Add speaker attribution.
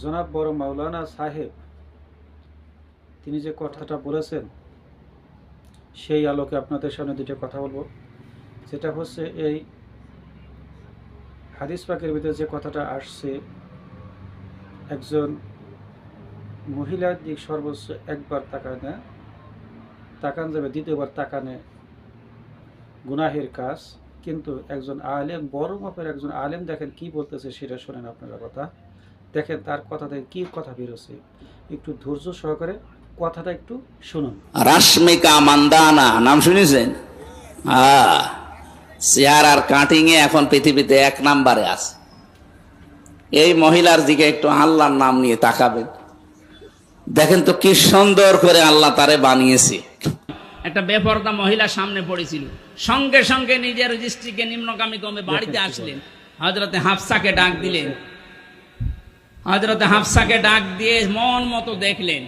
Speaker 1: জনাব বড় মাওলানা সাহেব, তিনি যে কথাটা বলেছেন, সেই আলোকে আপনাদের সামনে দুটো কথা বলব। যেটা হচ্ছে এই হাদিস পাকের ভিতরে যে কথাটা আসছে, একজন মহিলার দিক সর্বোচ্চ একবার তাকায় তাকানে তাকান যাবে, দ্বিতীয়বার তাকানে গুনাহের কাজ। কিন্তু একজন আলেম, বড় মাপের একজন আলেম দেখেন কি বলতেছে, সেটা শোনেন আপনারা কথা। দেখেন তার কথা থেকে কি কথা বেরোছে। একটু ধৈর্য সহকারে কথাটা একটু শুনুন।
Speaker 2: রাশ্মিকা মান্দানা নাম শুনেছেন? হ্যাঁ চেয়ার আর কাটিং এ এখন পৃথিবীতে এক নাম্বারে আছে। এই মহিলার দিকে একটু আল্লাহর নাম নিয়ে তাকাবেন। দেখেন তো কি সুন্দর করে আল্লাহ তারে বানিয়েছে।
Speaker 3: একটা বেপরদা মহিলা সামনে পড়েছিল। সঙ্গে সঙ্গে নিজের দৃষ্টিকে নিম্নগামী কমে বাড়িতে আসলেন। হজরতে হাফসাকে ডাক দিলেন হজরতে হাফসাকে ডাক দিয়ে মন মতো দেখলেন।